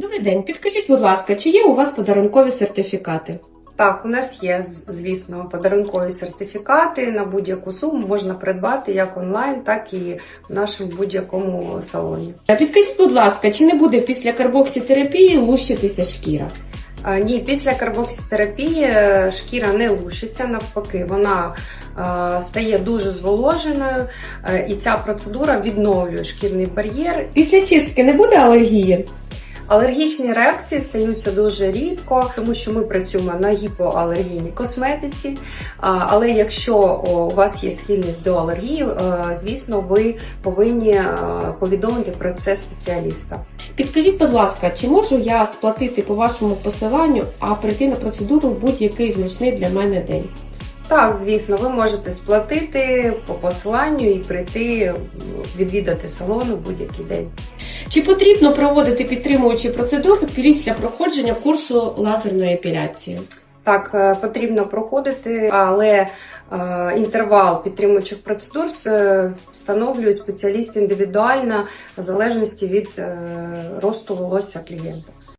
Добрий день. Підкажіть, будь ласка, чи є у вас подарункові сертифікати? Так, у нас є, звісно, подарункові сертифікати на будь-яку суму можна придбати як онлайн, так і в нашому будь-якому салоні. А підкажіть, будь ласка, чи не буде після карбоксітерапії лущитися шкіра? А, Ні, після карбокситерапії е, шкіра не лушиться, навпаки, вона е, стає дуже зволоженою, е, і ця процедура відновлює шкірний бар'єр. Після чистки не буде алергії? Алергічні реакції стаються дуже рідко, тому що ми працюємо на гіпоалергійній косметиці. Але якщо у вас є схильність до алергії, е, звісно, ви повинні е, повідомити про це спеціаліста. Підкажіть, будь ласка, чи можу я сплатити по вашому посиланню, а прийти на процедуру в будь-який зручний для мене день? Так, звісно, ви можете сплатити по посиланню і прийти відвідати салон у будь-який день. Чи потрібно проводити підтримуючі процедури після проходження курсу лазерної епіляції? Так, е, потрібно проходити, але е, інтервал підтримуючих процедур е, встановлює спеціаліст індивідуально в залежності від росту волосся клієнта.